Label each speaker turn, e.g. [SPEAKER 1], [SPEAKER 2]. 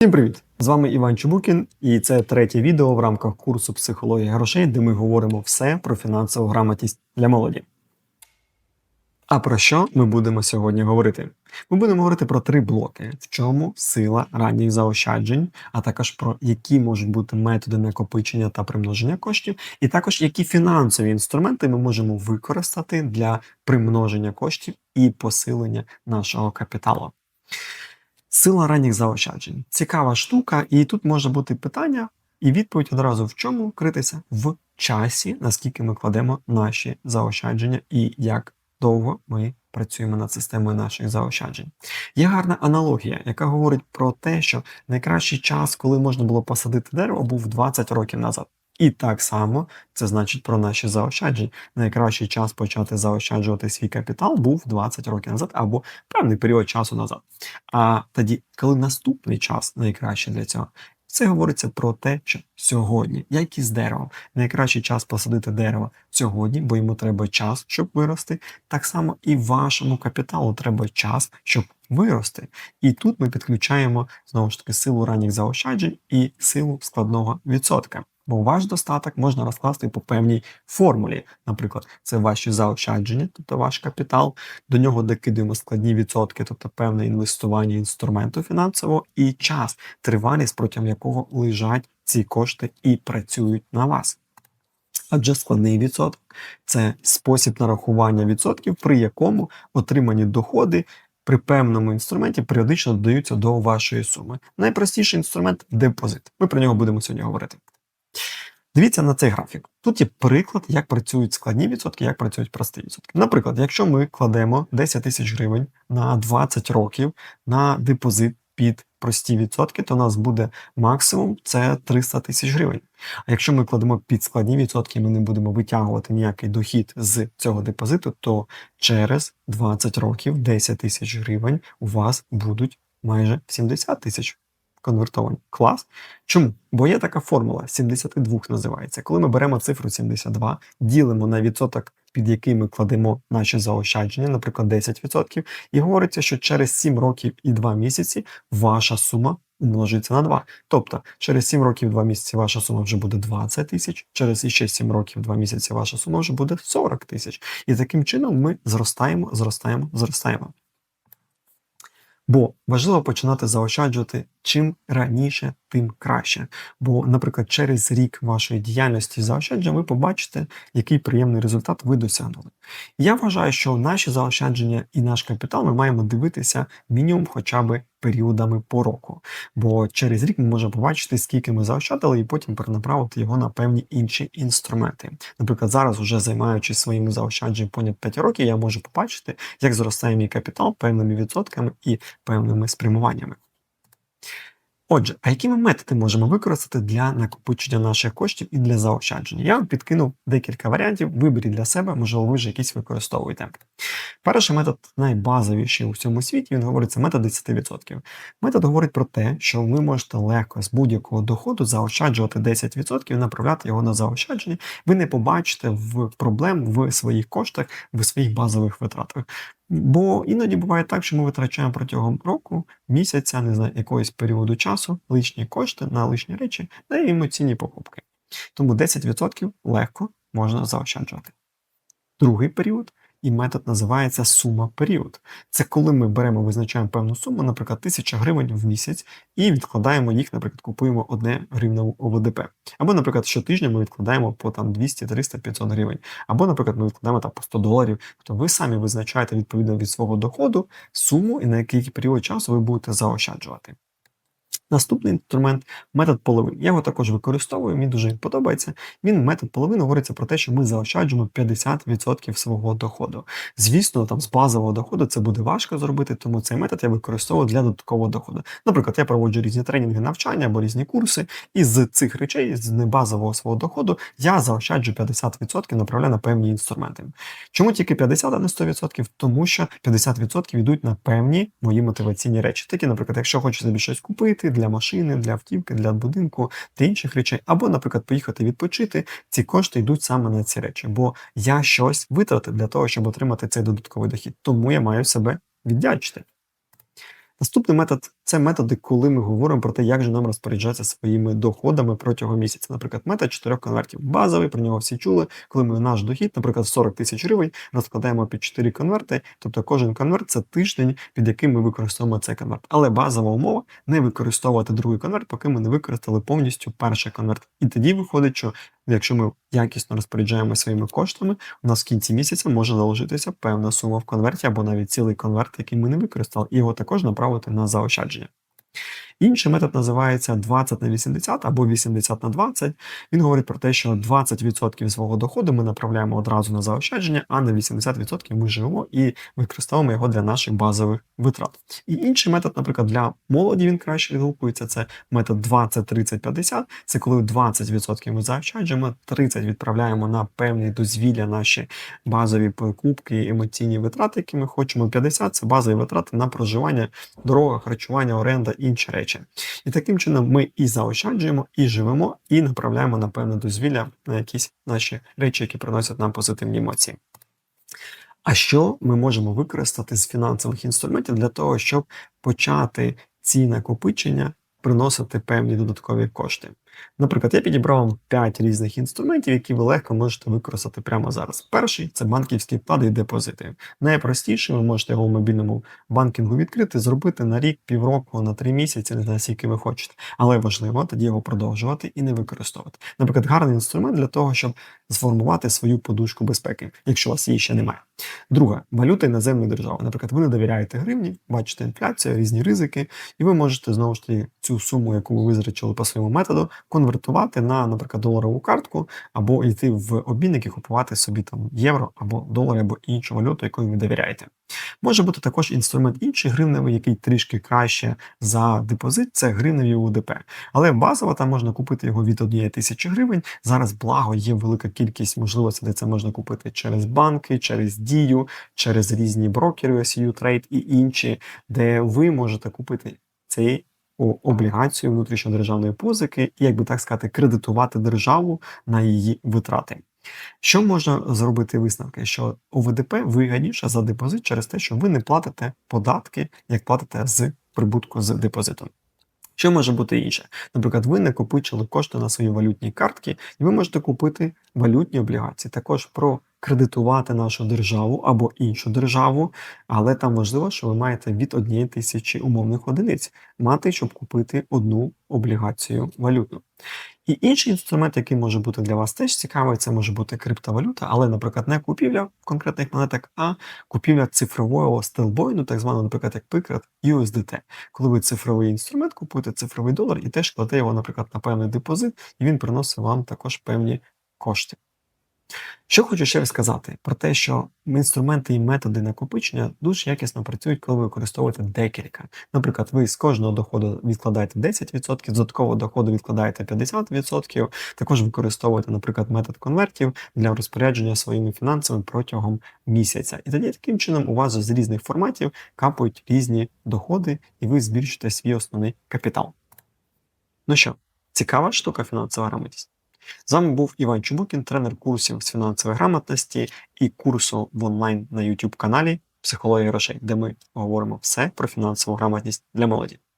[SPEAKER 1] Всім привіт! З вами Іван Чубукін, і це третє відео в рамках курсу психологія грошей, де ми говоримо все про фінансову грамотність для молоді. А про що ми будемо сьогодні говорити? Ми будемо говорити про три блоки: в чому сила ранніх заощаджень, а також про які можуть бути методи накопичення та примноження коштів, і також які фінансові інструменти ми можемо використати для примноження коштів і посилення нашого капіталу. Сила ранніх заощаджень. Цікава штука, і тут може бути питання, і відповідь одразу в чому критися? В часі, наскільки ми кладемо наші заощадження і як довго ми працюємо над системою наших заощаджень. Є гарна аналогія, яка говорить про те, що найкращий час, коли можна було посадити дерево, був 20 років назад. І так само це значить про наші заощадження. Найкращий час почати заощаджувати свій капітал був 20 років назад або певний період часу назад. А тоді, коли наступний час найкращий для цього, це говориться про те, що сьогодні, як і з деревом, найкращий час посадити дерево сьогодні, бо йому треба час, щоб вирости. Так само і вашому капіталу треба час, щоб вирости. І тут ми підключаємо знову ж таки силу ранніх заощаджень і силу складного відсотка. Бо ваш достаток можна розкласти по певній формулі. Наприклад, це ваші заощадження, тобто ваш капітал. До нього докидуємо складні відсотки, тобто певне інвестування інструменту фінансового, і час, тривалість, протягом якого лежать ці кошти і працюють на вас. Адже складний відсоток це спосіб нарахування відсотків, при якому отримані доходи при певному інструменті періодично додаються до вашої суми. Найпростіший інструмент депозит. Ми про нього будемо сьогодні говорити. Дивіться на цей графік. Тут є приклад, як працюють складні відсотки, як працюють прості відсотки. Наприклад, якщо ми кладемо 10 тисяч гривень на 20 років на депозит під прості відсотки, то у нас буде максимум це 300 тисяч гривень. А якщо ми кладемо під складні відсотки, ми не будемо витягувати ніякий дохід з цього депозиту, то через 20 років 10 тисяч гривень у вас будуть майже 70 тисяч конвертовані. Клас. Чому? Бо є така формула 72 називається. Коли ми беремо цифру 72, ділимо на відсоток, під який ми кладемо наші заощадження, наприклад, 10%, і говориться, що через 7 років і 2 місяці ваша сума умножиться на 2. Тобто через 7 років і 2 місяці ваша сума вже буде 20 тисяч, через іще 7 років і 2 місяці ваша сума вже буде 40 тисяч. І таким чином ми зростаємо, зростаємо, зростаємо. Бо важливо починати заощаджувати чим раніше, тим краще. Бо, наприклад, через рік вашої діяльності заощадження ви побачите, який приємний результат ви досягнули. Я вважаю, що наші заощадження і наш капітал ми маємо дивитися мінімум хоча б періодами по року. Бо через рік ми можемо побачити, скільки ми заощадили, і потім перенаправити його на певні інші інструменти. Наприклад, зараз, вже займаючись своїми заощадженнями понад 5 років, я можу побачити, як зростає мій капітал певними відсотками і певними спрямуваннями. Отже, а які ми методи можемо використати для накопичення наших коштів і для заощадження? Я вам підкинув декілька варіантів, виберіть для себе, можливо, ви ж якісь використовуєте. Перший метод найбазовіший у всьому світі, він говорить, це метод 10%. Метод говорить про те, що ви можете легко з будь-якого доходу заощаджувати 10% і направляти його на заощадження. Ви не побачите в проблем в своїх коштах, в своїх базових витратах. Бо іноді буває так, що ми витрачаємо протягом року, місяця, не знаю, якогось періоду часу лишні кошти на лишні речі на емоційні покупки. Тому 10% легко можна заощаджувати. Другий період і метод називається сума період. Це коли ми беремо, визначаємо певну суму, наприклад, 1000 гривень в місяць, і відкладаємо їх, наприклад, купуємо одне гривневу ОВДП. Або, наприклад, щотижня ми відкладаємо по там 200, 300, 500 гривень. Або, наприклад, ми відкладаємо там по 100 доларів. Тобто ви самі визначаєте відповідно від свого доходу суму і на який період часу ви будете заощаджувати. Наступний інструмент метод половин. Я його також використовую, мені дуже подобається. Він метод половини говориться про те, що ми заощаджуємо 50% свого доходу. Звісно, там з базового доходу це буде важко зробити, тому цей метод я використовую для додаткового доходу. Наприклад, я проводжу різні тренінги, навчання або різні курси, і з цих речей, з небазового свого доходу, я заощаджу 50% направляю на певні інструменти. Чому тільки 50, а не 100%? Тому що 50% йдуть на певні мої мотиваційні речі. Такі, наприклад, якщо хочу собі щось купити для машини, для автівки, для будинку та інших речей, або, наприклад, поїхати відпочити, ці кошти йдуть саме на ці речі, бо я щось витратив для того, щоб отримати цей додатковий дохід. Тому я маю себе віддячити. Наступний метод це методи, коли ми говоримо про те, як же нам розпоряджатися своїми доходами протягом місяця. Наприклад, метод чотирьох конвертів. Базовий, про нього всі чули, коли ми наш дохід, наприклад, 40 тисяч гривень, розкладаємо під 4 конверти. Тобто кожен конверт це тиждень, під яким ми використовуємо цей конверт. Але базова умова не використовувати другий конверт, поки ми не використали повністю перший конверт. І тоді виходить, що якщо ми якісно розпоряджаємося своїми коштами, у нас в кінці місяця може залишитися певна сума в конверті або навіть цілий конверт, який ми не використали, і його також направити на заощадження. Інший метод називається 20 на 80 або 80 на 20. Він говорить про те, що 20% свого доходу ми направляємо одразу на заощадження, а на 80% ми живемо і використовуємо його для наших базових витрат. І інший метод, наприклад, для молоді він краще відгукується. Це метод 20, 30, 50. Це коли 20% ми заощаджуємо, 30 відправляємо на певні дозвілля, наші базові покупки, емоційні витрати, які ми хочемо. 50 це базові витрати на проживання, дорога, харчування, оренда, інші речі. І таким чином ми і заощаджуємо, і живемо, і направляємо на певне дозвілля на якісь наші речі, які приносять нам позитивні емоції. А що ми можемо використати з фінансових інструментів для того, щоб почати ці накопичення приносити певні додаткові кошти? Наприклад, я підібрав вам 5 різних інструментів, які ви легко можете використати прямо зараз. Перший це банківські вклади і депозити. Найпростіший, ви можете його в мобільному банкінгу відкрити, зробити на рік, півроку, на три місяці, не знаю, скільки ви хочете. Але важливо тоді його продовжувати і не використовувати. Наприклад, гарний інструмент для того, щоб сформувати свою подушку безпеки, якщо у вас її ще немає. Друга валюта іноземної держави. Наприклад, ви не довіряєте гривні, бачите інфляцію, різні ризики, і ви можете знову ж таки цю суму, яку ви визначили по своєму методу, конвертувати на, наприклад, доларову картку, або йти в обмінник і купувати собі там євро або долар, або іншу валюту, якою ви довіряєте. Може бути також інструмент інший гривневий, який трішки краще за депозит, це гривневі УДП. Але базово там можна купити його від 1 тисячі гривень. Зараз благо є велика кількість можливостей, де це можна купити через банки, через дію, через різні брокери, SU Trade і інші, де ви можете купити цей облігацію внутрішньодержавної позики і, як би так сказати, кредитувати державу на її витрати. Що можна зробити висновки? Що ОВДП вигідніше за депозит через те, що ви не платите податки, як платите з прибутку з депозитом. Що може бути інше? Наприклад, ви накопичили кошти на свої валютні картки, і ви можете купити валютні облігації. Також про кредитувати нашу державу або іншу державу, але там важливо, що ви маєте від однієї тисячі умовних одиниць мати, щоб купити одну облігацію валютну. І інший інструмент, який може бути для вас теж цікавий, це може бути криптовалюта, але, наприклад, не купівля конкретних монеток, а купівля цифрового стелбойну, так званого, наприклад, як приклад USDT. Коли ви цифровий інструмент купуєте цифровий долар і теж кладете його, наприклад, на певний депозит, і він приносить вам також певні кошти. Що хочу ще сказати про те, що інструменти і методи накопичення дуже якісно працюють, коли ви використовуєте декілька. Наприклад, ви з кожного доходу відкладаєте 10%, з додаткового доходу відкладаєте 50%, також використовуєте, наприклад, метод конвертів для розпорядження своїми фінансами протягом місяця. І тоді таким чином у вас з різних форматів капають різні доходи, і ви збільшуєте свій основний капітал. Ну що, цікава штука фінансова грамотність? З вами був Іван Чубукін, тренер курсів з фінансової грамотності і курсу в онлайн на YouTube каналі Психологія грошей, де ми говоримо все про фінансову грамотність для молоді.